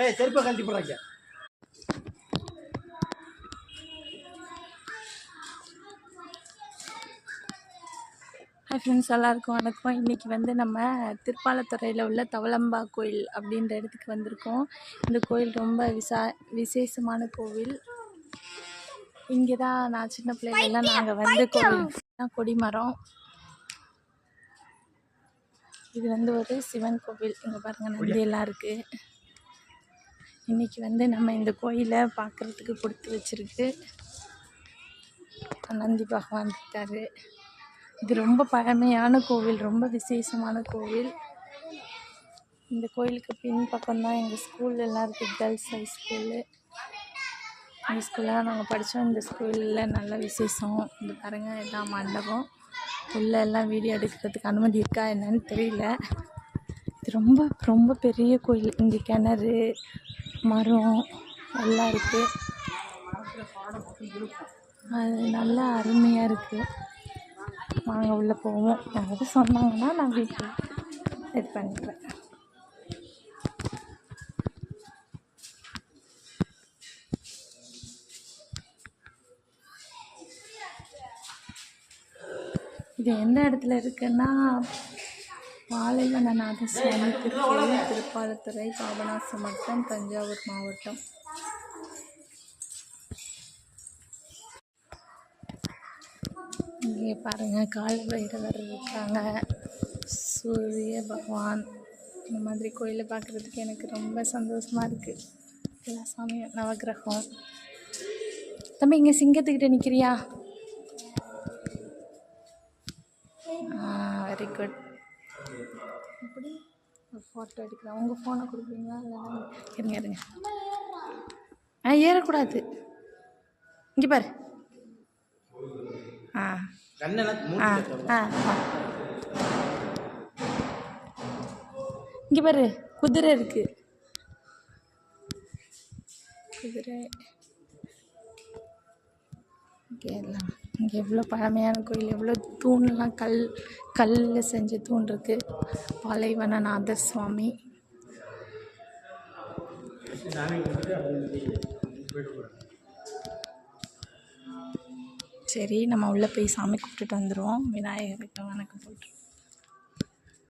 ஏய் செருப்பை கழட்டி போடுறாங்க. ஹாய் ஃப்ரெண்ட்ஸ் எல்லாருக்கும் வணக்கம். இன்றைக்கி வந்து நம்ம திருப்பாலத்துறையில் உள்ள தவளம்பா கோயில் அப்படின்ற இடத்துக்கு வந்திருக்கோம். இந்த கோயில் ரொம்ப விசா விசேஷமான கோவில். இங்கே தான் நான் சின்ன பிள்ளைகளெல்லாம் நாங்கள் வந்து கோவில் கொடிமரம். இது வந்து ஒரு சிவன் கோவில். இங்கே பாருங்கள் நந்தியெல்லாம் இருக்குது இன்றைக்கி வந்து நம்ம இந்த கோயிலை பார்க்குறதுக்கு கொடுத்து வச்சிருக்கு. நந்தி பகவான் இருக்கார். இது ரொம்ப பழமையான கோவில் ரொம்ப விசேஷமான கோவில். இந்த கோயிலுக்கு பின் பக்கம்தான் எங்கள் ஸ்கூல் எல்லாம் இருக்குது கேர்ள்ஸ் ஹை ஸ்கூலு இந்த ஸ்கூலில் நாங்கள் படித்தோம் இந்த ஸ்கூலில் நல்ல விசேஷம். இந்த பாருங்க எல்லாம் மண்டபம். உள்ள எல்லாம் வீடியோ எடுக்கிறதுக்கு அனுமதி இருக்கா என்னன்னு தெரியல. இது ரொம்ப ரொம்ப பெரிய கோயில். இங்கே கிணறு மரம் எல்லாம் இருக்குது அது நல்லா அருமையாக இருக்குது நாங்கள் உள்ளே போவோம். யாராவது சொன்னாங்கன்னா நான் வீட்டில் இது பண்ணிக்கிறேன் இது எந்த இடத்துல இருக்குன்னா பாலைவனநாத சுவாமி திருக்கோயில் திருப்பாலத்துறை பாபநாசம் மட்டம் தஞ்சாவூர் மாவட்டம். இங்கே பாருங்கள் கால பைரவர் இருக்காங்க. சூரிய பகவான். இந்த மாதிரி கோயிலை பார்க்குறதுக்கு எனக்கு ரொம்ப சந்தோஷமாக இருக்குது எல்லா சாமியும் நவகிரகம். தம்பி இங்கே சிங்கத்துக்கிட்ட நிற்கிறியா வெரி குட் எப்படி? ஒரு ஃபோட்டோ எடுக்கிறேன். உங்கள் ஃபோனை கொடுக்குறீங்களா? இல்லைன்னா இருங்க இருங்க. ஆ ஏறக்கூடாது. இங்கே பாரு. ஆ. ஆ ஆ. இங்கே பாரு. குதிரை இருக்கு. குதிரை. இங்கே எல்லாம். இங்கே எவ்வளோ பழமையான கோயில் எவ்வளோ தூண்லாம் கல் கல்லில் செஞ்ச தூண் இருக்குது பாலைவனநாதர் சுவாமி சரி நம்ம உள்ளே போய் சாமி கும்பிட்டுட்டு வந்துடுவோம் விநாயகருக்கு வணக்கம் போட்டுருவோம்.